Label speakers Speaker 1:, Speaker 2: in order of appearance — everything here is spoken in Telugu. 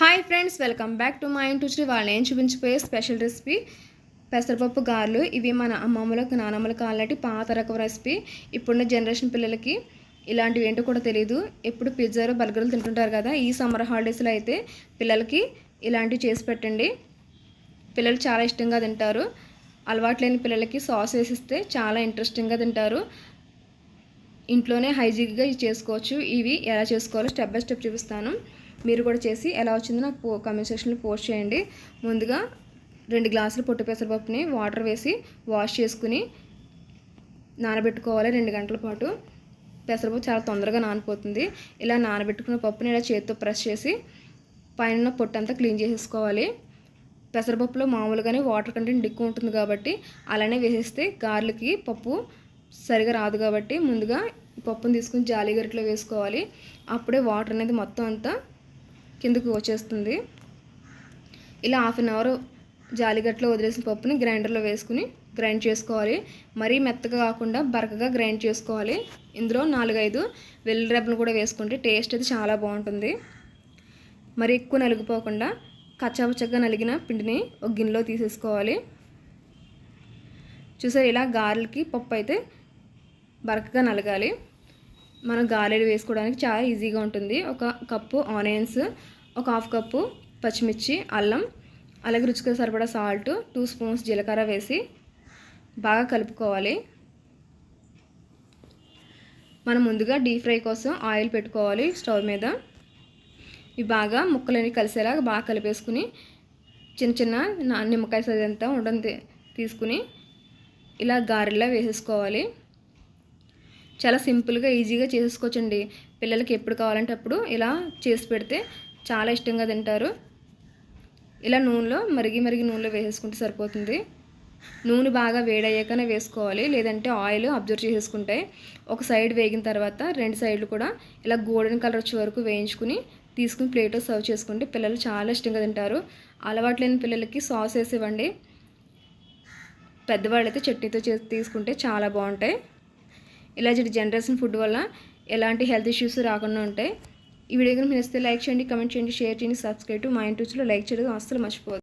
Speaker 1: Hi friends welcome back to my into వాళ్ళు ఏం చూపించిపోయే స్పెషల్ రెసిపీ పెసరపప్పు గారెలు. ఇవి మన అమ్మమ్మలకు నానమ్మలకు ఆల్రెడీ పాత రకం రెసిపీ ఇప్పుడున్న జనరేషన్ పిల్లలకి ఇలాంటివి ఏంటో కూడా తెలియదు ఎప్పుడు పిజ్జాలు బర్గర్లు తింటుంటారు కదా ఈ సమ్మర్ హాలిడేస్లో అయితే పిల్లలకి ఇలాంటివి చేసి పెట్టండి. పిల్లలు చాలా ఇష్టంగా తింటారు. అలవాటు లేని పిల్లలకి సాస్ వేసిస్తే చాలా ఇంట్రెస్టింగ్గా తింటారు. ఇంట్లోనే హైజీన్గా చేసుకోవచ్చు. ఇవి ఎలా చేసుకోవాలో స్టెప్ బై స్టెప్ చూపిస్తాను. మీరు కూడా చేసి ఎలా వచ్చిందో నాకు కమెంట్ సెక్షన్లో పోస్ట్ చేయండి. ముందుగా రెండు గ్లాసులు పొట్టు పెసరపప్పుని వాటర్ వేసి వాష్ చేసుకుని నానబెట్టుకోవాలి రెండు గంటల పాటు. పెసరపప్పు చాలా తొందరగా నానిపోతుంది. ఇలా నానబెట్టుకున్న పప్పుని ఇలా చేతితో ప్రెస్ చేసి పైన పొట్టు అంతా క్లీన్ చేసేసుకోవాలి. పెసరపప్పులో మామూలుగానే వాటర్ కంటెంట్ ఎక్కువ ఉంటుంది కాబట్టి అలానే వేసేస్తే గార్లకి పప్పు సరిగా రాదు కాబట్టి ముందుగా పప్పును తీసుకుని జాలి గరిటలో వేసుకోవాలి. అప్పుడే వాటర్ అనేది మొత్తం అంతా కిందకు వచ్చేస్తుంది. ఇలా హాఫ్ అన్ అవర్ జాలిగట్లో వదిలేసిన పప్పుని గ్రైండర్లో వేసుకుని గ్రైండ్ చేసుకోవాలి. మరీ మెత్తగా కాకుండా బరకగా గ్రైండ్ చేసుకోవాలి. ఇందులో నాలుగైదు వెల్లుల్లి రెబ్బలు కూడా వేసుకుంటే టేస్ట్ అయితే చాలా బాగుంటుంది. మరి ఎక్కువ నలిగిపోకుండా కచ్చాపచ్చగా నలిగిన పిండిని ఒక గిన్నెలో తీసేసుకోవాలి. చూసారు ఇలా గారెలకి పప్పు అయితే బరకగా నలగాలి. మనం గారెలు వేసుకోవడానికి చాలా ఈజీగా ఉంటుంది. ఒక కప్పు ఆనియన్స్ ఒక హాఫ్ కప్పు పచ్చిమిర్చి అల్లం అలాగే రుచికి సరిపడా సాల్ట్ టూ స్పూన్స్ జీలకర్ర వేసి బాగా కలుపుకోవాలి. మనం ముందుగా డీప్ ఫ్రై కోసం ఆయిల్ పెట్టుకోవాలి స్టవ్ మీద. ఇవి బాగా ముక్కలన్నీ కలిసేలా బాగా కలిపేసుకుని చిన్న చిన్న నిమ్మకాయ సైజ్ అంతా ఉండని తీసుకుని ఇలా గారెలా వేసేసుకోవాలి. చాలా సింపుల్గా ఈజీగా చేసుకోవచ్చండి. పిల్లలకి ఎప్పుడు కావాలంటే అప్పుడు ఇలా చేసి పెడితే చాలా ఇష్టంగా తింటారు. ఇలా నూనెలో మరిగి మరిగి నూనెలో వేసేసుకుంటే సరిపోతుంది. నూనె బాగా వేడయ్యాకనే వేసుకోవాలి. లేదంటే ఆయిల్ అబ్జర్వ్ చేసేసుకుంటాయి ఒక సైడ్ వేగిన తర్వాత రెండు సైడ్లు కూడా ఇలా గోల్డెన్ కలర్ వచ్చే వరకు వేయించుకుని తీసుకుని ప్లేట్లో సర్వ్ చేసుకుంటే పిల్లలు చాలా ఇష్టంగా తింటారు. అలవాటు లేని పిల్లలకి సాస్ వేసివ్వండి. పెద్దవాళ్ళు అయితే చట్నీతో చేసి తీసుకుంటే చాలా బాగుంటాయి. ఇలా జనరేషన్ ఫుడ్ వల్ల ఎలాంటి హెల్త్ ఇష్యూస్ రాకుండా ఉంటాయి. ఈ వీడియో కనుక మీరు లైక్ చేయండి కమెంట్ చేయండి షేర్ చేయండి సబ్స్క్రైబ్ టు మా ఇంటూస్లో లైక్ చేయడం అస్సలు మర్చిపోదు